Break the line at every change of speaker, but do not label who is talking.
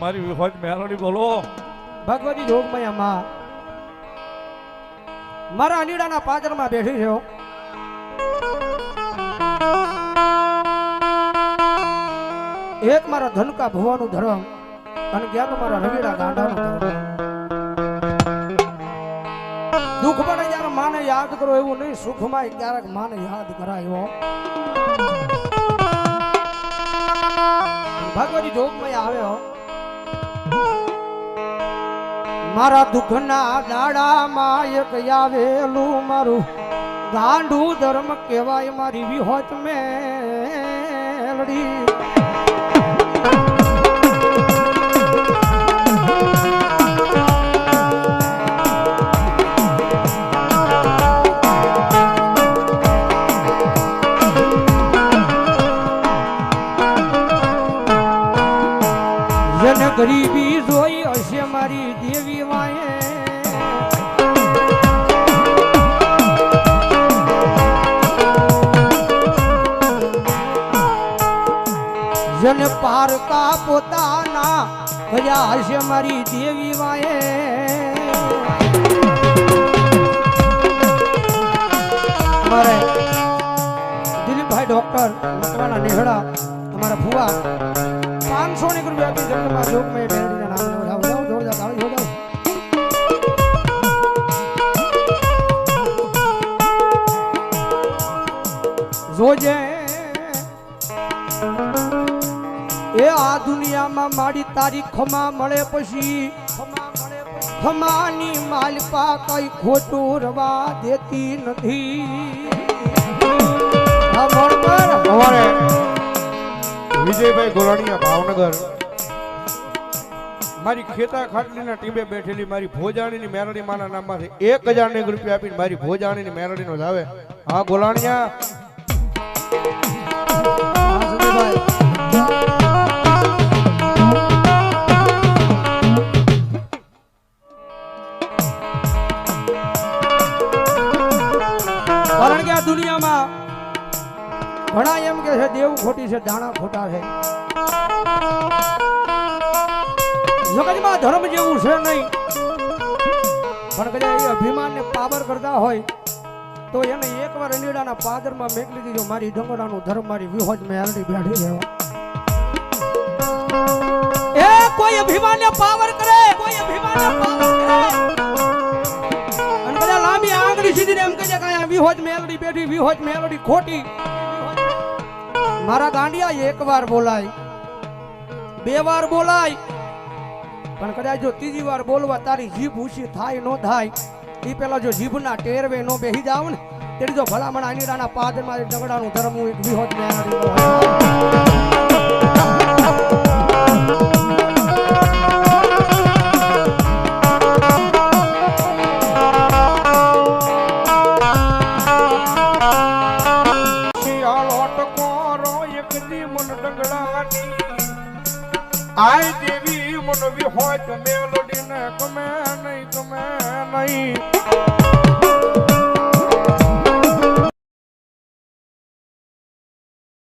મારી વિભાગ મેલડી બોલો.
ભગવતી જોગમયમાં. મારા અનીડાના પાદરમાં બેઠી છે એક મારા ધનકા ભવાનું ધર્મ અને જ્ઞાન મારા રવિડા ગાંડાનું ધર્મ દુઃખ પડે જ્યારે માને યાદ કરો, એવું નહીં, સુખમાં ક્યારેક માને યાદ કરાયો. ભગવતી આવ્યો આવે મારા દુઃખના દાડામાં એક આવેલું મારું. ગાંડું ધર્મ કહેવાય મારી વિહોત મેલડી. જેને ગરીબી જોઈ હશે મારી દેવી વાયે જન પારકા પોતાના ભજા હશે મારી દેવી વાયે અમારે દિલીપભાઈ ડોક્ટર મકવાના નેહડા, અમારા ફુવા પાંચસો ની જોજે. એ આ દુનિયામાં મારી તારી ખમા મળે પછી, ખમાની માલપા કઈ ખોટું રવા દેતી નથી.
અમારે વિજયભાઈ ગોરાણીયા ભાવનગર. મારી ખેતા ખાટલીના ટીમે બેઠેલી મારી ભોજાણીની મેરડી માના નામમાંથી એક હજાર ને રૂપિયા આપીને મારી ભોજાણીની મેરડીનો જ હા ગોલાણીયા
દુનિયામાં ઘણા એમ કે છે, દેવ ખોટી છે, દાણા ખોટા છે. જગતમાં ધર્મ જેવું છે નહીં. પણ કદાચ એ અભિમાનને પાવર કરતા હોય, તો એને એકવાર અનીડાના પાદરમાં મેકલી દીધો, મારી ડંગડાનું ધર્મ, મારી વિહોજ મેં આરડી બેઠી રહેવા એ કોઈ અભિમાનને પાવર કરે, કોઈ અભિમાનને પાવર કરે. અને બધા લાંબી આંગળી સીધીને એમ કહે છે કે અહીંયા વિહોજ મેલડી બેઠી વિહોજ મેલડી ખોટી. મારા ગાંડિયા એકવાર બોલાય. બે વાર બોલાય. પણ કદાચ જો ત્રીજી વાર બોલવા તારી જીભ ઊંચી થાય ન થાય એ પેલા જો જીભના ટેરવે નો બેહી જાવ ને તેની જો ભલામણ આનીરાના પાદમાં ડગડાનું ધર્મ એક વિહોત મેલડી
ડંગડાની આય દેવી મન વિહોય મેલડી ને ગમે નહીં ગમે નહીં.